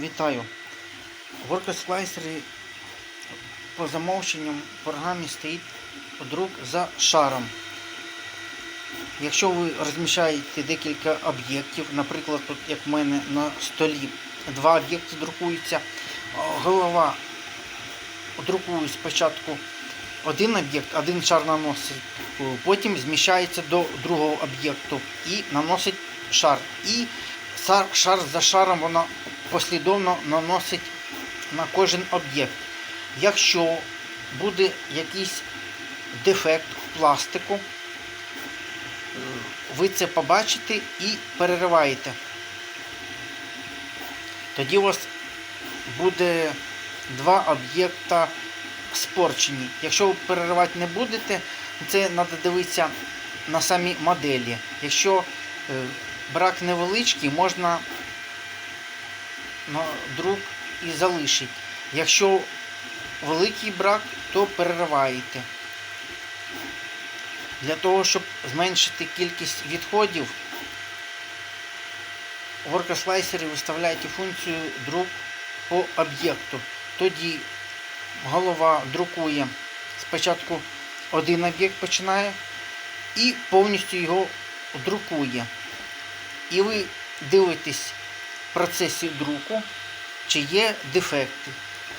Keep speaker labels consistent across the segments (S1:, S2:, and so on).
S1: Вітаю. Worker Slicer по замовченню в програмі стоїть друк за шаром. Якщо ви розміщаєте декілька об'єктів, наприклад, тут, як в мене на столі два об'єкти друкуються, голова друкує спочатку один об'єкт, один шар наносить, потім зміщається до другого об'єкту і наносить шар. І шар за шаром вона послідовно наносить на кожен об'єкт. Якщо буде якийсь дефект в пластику, ви це побачите і перериваєте. Тоді у вас буде два об'єкта спорчені. Якщо ви переривати не будете, це треба дивитися на самі моделі. Якщо е, брак невеличкий, можна на друк і залишити. Якщо великий брак, то перериваєте. Для того, щоб зменшити кількість відходів, в оркослайсері виставляєте функцію друк по об'єкту. Тоді голова друкує спочатку один об'єкт починає і повністю його друкує. І ви дивитесь процесі друку, чи є дефекти.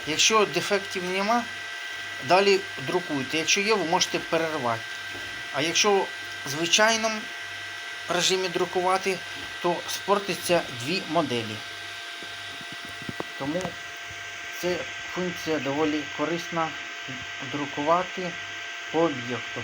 S1: Якщо дефектів нема, далі друкуйте. Якщо є, ви можете перервати. А якщо в звичайному режимі друкувати, то спортиться дві моделі. Тому це функція доволі корисна друкувати по об'єкту.